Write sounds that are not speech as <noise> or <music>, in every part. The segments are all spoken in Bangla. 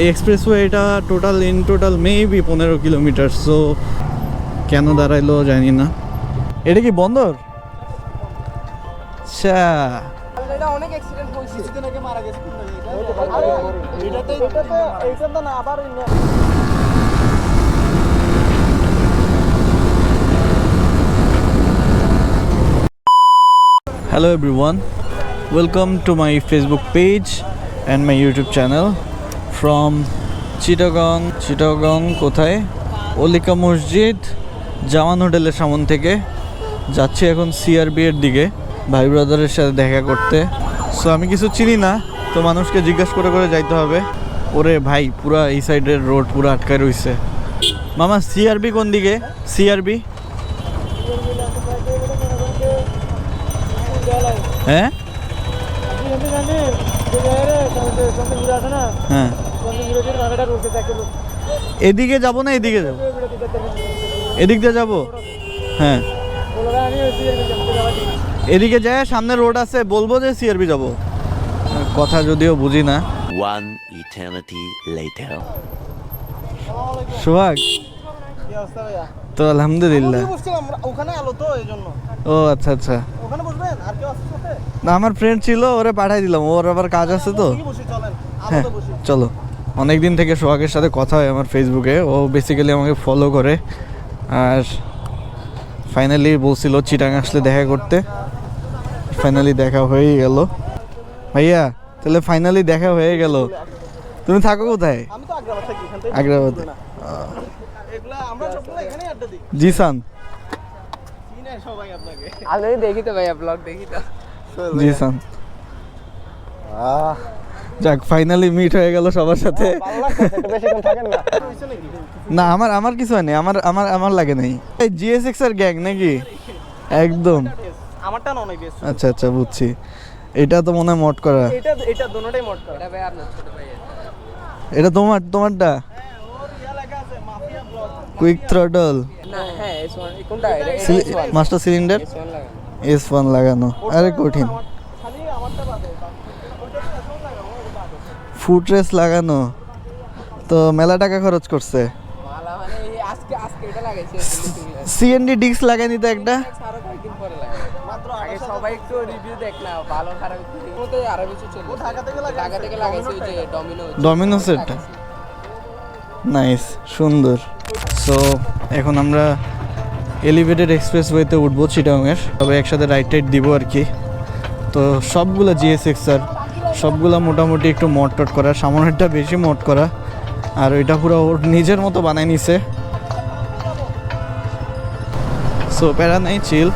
এই এক্সপ্রেসওয়েটা টোটাল ইন টোটাল মেবি পনেরো কিলোমিটার সো কেন দাঁড়াইলো জানি না। এটা কি বন্দর? আচ্ছা। এটা অনেক অ্যাক্সিডেন্ট হয়েছে। কিছুদিন আগে মারা গেছে। কিন্তু আরে, এটাতে এটাতে এইটা না আবার Hello everyone, welcome to my Facebook page and my YouTube channel. From Chittagong Chittagong কোথায়? অলিকা মসজিদ জামান হোটেলের সামন থেকে। যাচ্ছি এখন সিআরবি এর দিকে, ভাই ব্রাদারের সাথে দেখা করতে। সো আমি কিছু চিনি না, তো মানুষকে জিজ্ঞাসা করে করে যাইতে হবে। ওরে ভাই, পুরা এই সাইডের রোড পুরো আটকায় রইছে। মামা সিআরবি কোন দিকে? সিআরবি হ্যাঁ? হ্যাঁ। এদিকে যাব না এদিকে যাব? এদিক দিয়ে যাব? হ্যাঁ। এদিকে যায় সামনে রোড আছে বলব যে সিআরবি যাব। কথা যদিও বুঝি না। One eternity later. সোহাগ তো আলহামদুলিল্লাহ। ওখানে আলো তো এই ও আচ্ছা আচ্ছা। ওখানে বসবেন আর কেউ আছে সাথে না আমার ফ্রেন্ড ছিল ওরে পাঠাই দিলাম ওর আবার কাজ আছে তো। হ্যাঁ চলো। অনেক দিন থেকে সোহাগের সাথে কথা হয় আমার ফেসবুকে ও বেসিক্যালি আমাকে ফলো করে। আর ফাইনালি বলছিল চিটাং আসলে দেখা করতে। ফাইনালি দেখা হয়েই গেল। ভাইয়া তাহলে ফাইনালি দেখা হয়ে গেল। তুমি থাকো কোথায়? আগ্রাবাদ দেখি তো ভাইয়া ব্লগ দেখি তো। জিসান। যাক ফাইনালি মিট হয়ে গেল সবার সাথে। থাকেন না। আমার আমার কিছু হয়নি আমার আমার আমার লাগে নাই। এই জিএসএক্স এর গ্যাং নাকি? একদম। আমারটা না অনেক বেশি আচ্ছা আচ্ছা বুঝছি। এটা তো মনে হয় মট করা। এটা এটা দুটোটাই মোট করা। এটা ভাই আপনার ছোট ভাই এটা তোমার তোমারটা? ওর ইয়া লেখা আছে মাফিয়া ব্লগ কুইক থ্রটল হ্যাঁ মাস্টার সিলিন্ডার এস ওয়ান লাগানো। আরে কঠিন খালি আমারটা বাদে ওইটা তো এখন লাগাবো ওটা বাদে ফুট রেস লাগানো। তো মেলা টাকা খরচ করছে। সিএনডি ডিস্ক লাগাই নিতে একটা? সবাই নাইস সুন্দর। সো এখন আমরা এলিভেটেড এক্সপ্রেস ওয়েতে উঠবো চিটাংয়ের তবে একসাথে রাইট টাইট দিব আর কি। তো সবগুলো জিএসএক্স আর সবগুলো মোটামুটি একটু মট টট করা, সামনেরটা বেশি মট করা, আর ওইটা পুরো ওর নিজের মতো বানাই নিছে। সো প্যারা নাই চিল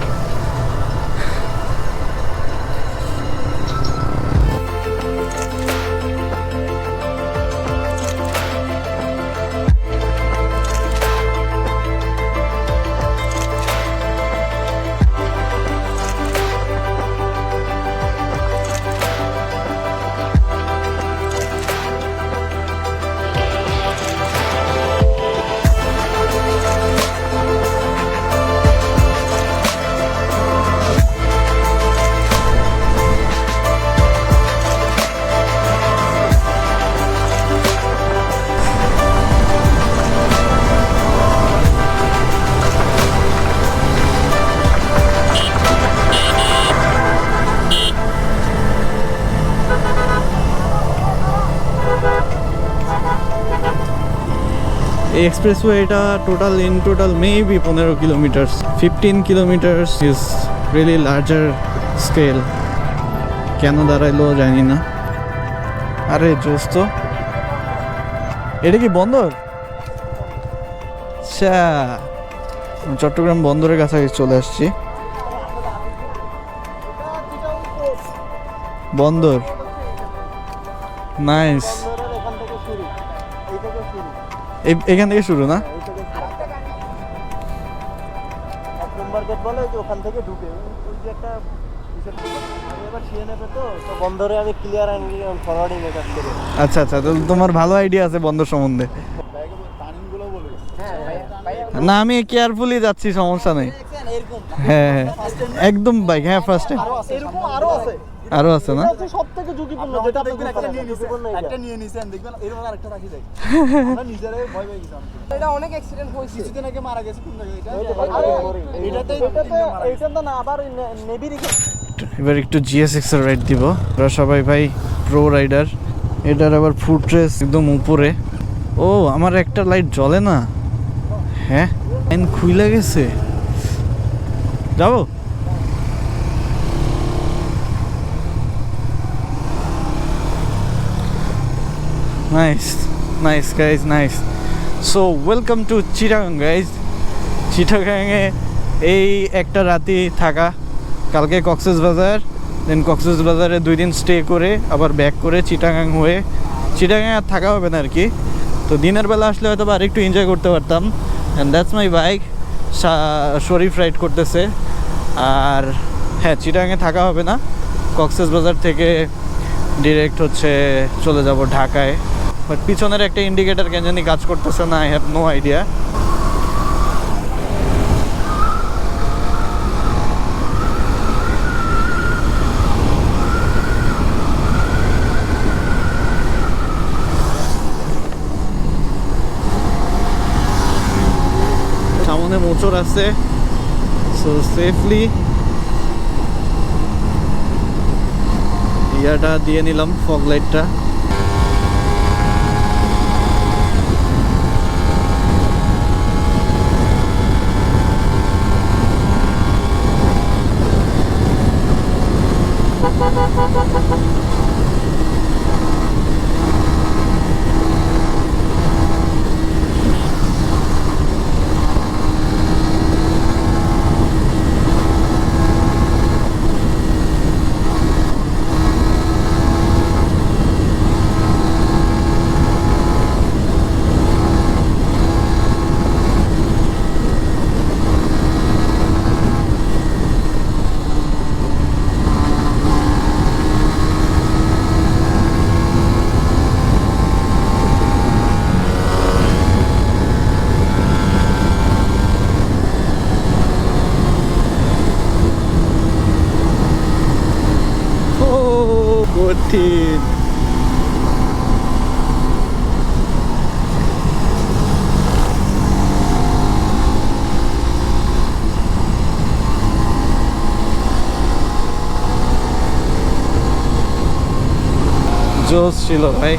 এক্সপ্রেসওয়েটা টোটাল ইন টোটাল মেবি পনেরো kilometres fifteen kilometres is really larger scale কেন দাঁড়াইলো জানি না। আরে জোস তো এটা কি বন্দর? চট্টগ্রাম বন্দরের কাছাকাছি চলে আসছি। বন্দর। নাইস এখান থেকে শুরু না? আচ্ছা আচ্ছা তোমার ভালো আইডিয়া আছে বন্দর সম্বন্ধে। হ্যাঁ না আমি কেয়ারফুলি যাচ্ছি সমস্যা নেই। হ্যাঁ হ্যাঁ। একদম বাইক হ্যাঁ ফার্স্ট আরও আছে না? ঝুঁকিপূর্ণ যেটা আপনি একটা নিয়ে ঝুঁকিপূর্ণ একটা নিয়ে নিছেন দেখবেন এরকম আরেকটা রাখি যায় <laughs> আমরা নিজেরাই ভয় পেয়ে গেছি এটা অনেক অ্যাক্সিডেন্ট হয়েছে। কিছুদিন আগে মারা গেছে কোন জায়গায়? এটা এইটা তো না আবার নেভির এবার একটু জিএস এক্স রাইড দিব। ওরা সবাই ভাই প্রো রাইডার এটার আবার ফুট রেস একদম উপরে। ও আমার একটা লাইট জ্বলে না? হ্যাঁ? লাইন খুইলা গেছে। যাব? Nice nice guys nice so welcome to Chittagong guys চিটাগাংয়ে এই একটা রাতি থাকা। কালকে কক্সেস বাজার দেন কক্সেস বাজারে দুই দিন স্টে করে, আবার ব্যাক করে চিটাগাং হয়ে। চিটাগাং আর থাকা হবে না আর কি। তো দিনের বেলা আসলে হয়তো বা আরেকটু এনজয় করতে পারতাম। And that's my bike Sharif ride করতেছে। আর হ্যাঁ চিটাগাংয়ে থাকা হবে না। কক্সেস বাজার থেকে ডিরেক্ট হচ্ছে চলে যাব ঢাকায়। বাট পিছনের একটা ইন্ডিকেটার কেন জানি কাজ করতেছে না আই হ্যাভ নো আইডিয়া সামনে মোচর আছে সো সেফলি ইয়াটা দিয়ে নিলাম ফগ লাইটটা ও কঠিন জোস ছিল ভাই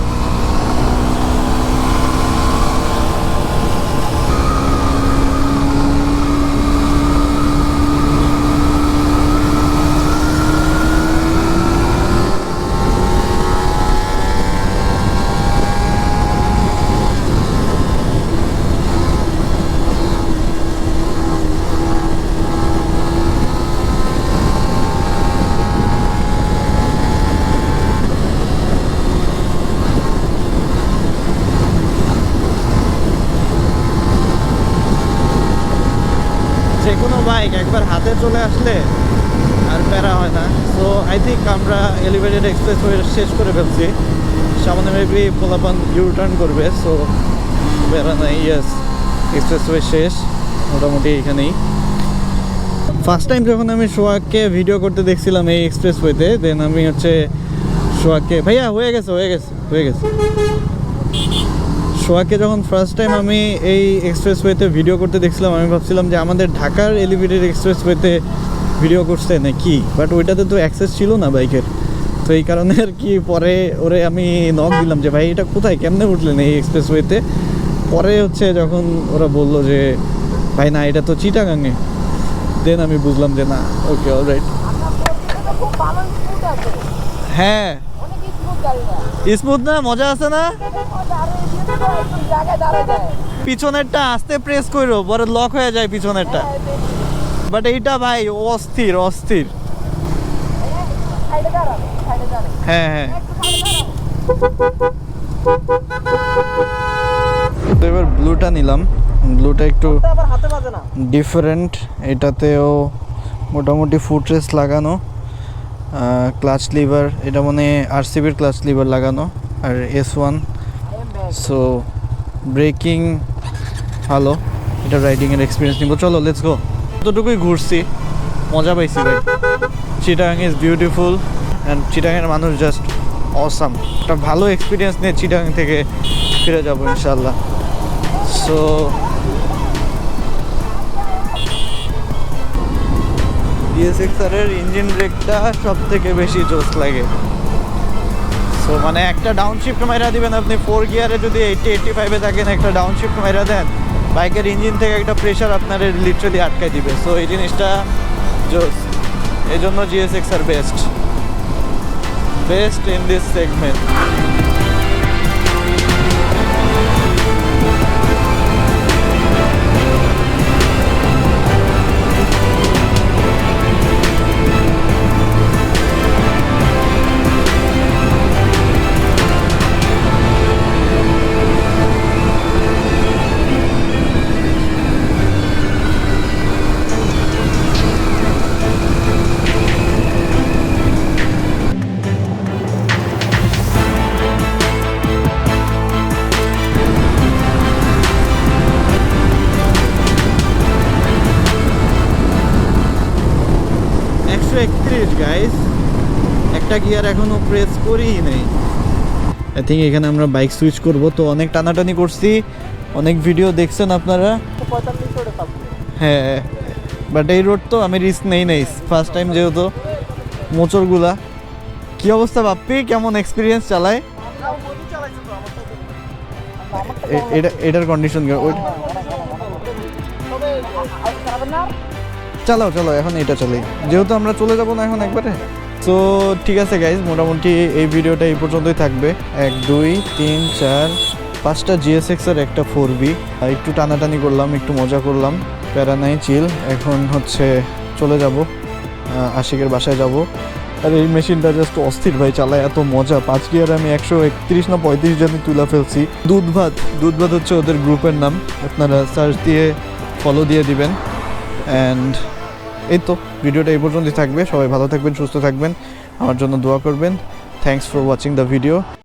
যে কোনো বাইক একবার হাতে চলে আসলে আর প্যারা হয় না সো আই থিঙ্ক আমরা এলিভেটেড এক্সপ্রেস ওয়ে শেষ করে ফেলছি। সামনে মেবি পোলাপান ইউ টার্ন করবে সো নাই ইয়েস এক্সপ্রেস ওয়ে শেষ, মোটামুটি এখানেই। ফার্স্ট টাইম যখন আমি সোহাগকে ভিডিও করতে দেখছিলাম এই এক্সপ্রেস ওয়েতে দেন আমি হচ্ছে সোহাগকে, ভাইয়া, হয়ে গেছে হয়ে গেছে হয়ে গেছে। সোহাগকে যখন ফার্স্ট টাইম আমি এই এক্সপ্রেস ওয়েতে ভিডিও করতে দেখছিলাম, আমি ভাবছিলাম যে আমাদের ঢাকার এলিভেটেড এক্সপ্রেস ওয়েতে ভিডিও করছে নাকি? বাট ওইটাতে তো অ্যাক্সেস ছিল না বাইকের তো এই কারণে আর কি পরে ওরে আমি নক দিলাম যে, ভাই, এটা কোথায়? কেমনে উঠলেন এই এক্সপ্রেস ওয়েতে পরে হচ্ছে যখন ওরা বলল যে, ভাই, না, এটা তো চিটাগাঙে। দেন আমি বুঝলাম যে, না ওকে স্মুথ আছে হ্যাঁ। স্মুথ না? মজা আছে না? পিছনেরটা আস্তে প্রেস করো পরে লক হয়ে যায় পিছনেরটা। বাট এইটা ভাই অস্থির অস্থির। হ্যাঁ হ্যাঁ। তো এবার ব্লুটা নিলাম। ব্লুটা একটু ডিফারেন্ট এটাতেও মোটামুটি ফুট রেস লাগানো ক্লাচ লিভার এটা মানে আরসিবির ক্লাচ লিভার লাগানো, আর এস ওয়ান সো ব্রেকিং ভালো এটা রাইডিংয়ের এক্সপিরিয়েন্স নিব। চলো লেটস গো যতটুকুই ঘুরছি। মজা পাইছি ভাই। চিটাং ইজ বিউটিফুল অ্যান্ড চিটাগাংয়ের মানুষ জাস্ট অসাম একটা ভালো এক্সপিরিয়েন্স নিয়ে চিটাগাং থেকে ফিরে যাব ইনশাল্লাহ সো ডিএসএক্সআরের ইঞ্জিন ব্রেকটা সব থেকে বেশি জোস লাগে। সো মানে একটা ডাউনশিফট মাইরা দিবেন আপনি ফোর গিয়ারে যদি এইটি এইটি ফাইভে থাকেন, একটা ডাউনশিফট মাইরা দেন বাইকের ইঞ্জিন থেকে একটা প্রেশার আপনার লিটারালি আটকাই দিবে। সো এই জিনিসটা জোস এই জন্য GSX R best best in this segment একশো একত্রিশ গাইস একটা গিয়ার এখনও প্রেস করিই নেই। আই থিঙ্ক এখানে আমরা বাইক সুইচ করব। তো অনেক টানাটানি করছি। অনেক ভিডিও দেখছেন আপনারা? হ্যাঁ। বাট এই রোড তো আমি রিস্ক নেই নেই। ফার্স্ট টাইম যেহেতু। মোচরগুলা। কি অবস্থা বাপ্পি? কেমন এক্সপিরিয়েন্স চালায়? এটা, এটার কন্ডিশন চালাও চালাও, এখন এটা চালাই যেহেতু আমরা চলে যাব না এখন একবারে। তো ঠিক আছে গাইজ মোটামুটি এই ভিডিওটা এই পর্যন্তই থাকবে। এক, দুই, তিন, চার, পাঁচটা জিএসএক্স আর একটা ফোর বি একটু টানাটানি করলাম, একটু মজা করলাম। প্যারা নাই চিল এখন হচ্ছে চলে যাব। আশিকের বাসায় যাব। আর এই মেশিনটা জাস্ট অস্থির ভাই, চালায় এত মজা। পাঁচ গিয়ার আমি একশো একত্রিশ না পঁয়ত্রিশ জানি তুলে ফেলছি। দুধ ভাত দুধ ভাত হচ্ছে ওদের গ্রুপের নাম। আপনারা সার্চ দিয়ে ফলো দিয়ে দিবেন। অ্যান্ড এই তো, ভিডিওটা এই পর্যন্তই থাকবে। সবাই ভালো থাকবেন, সুস্থ থাকবেন। আমার জন্য দোয়া করবেন। Thanks for watching the video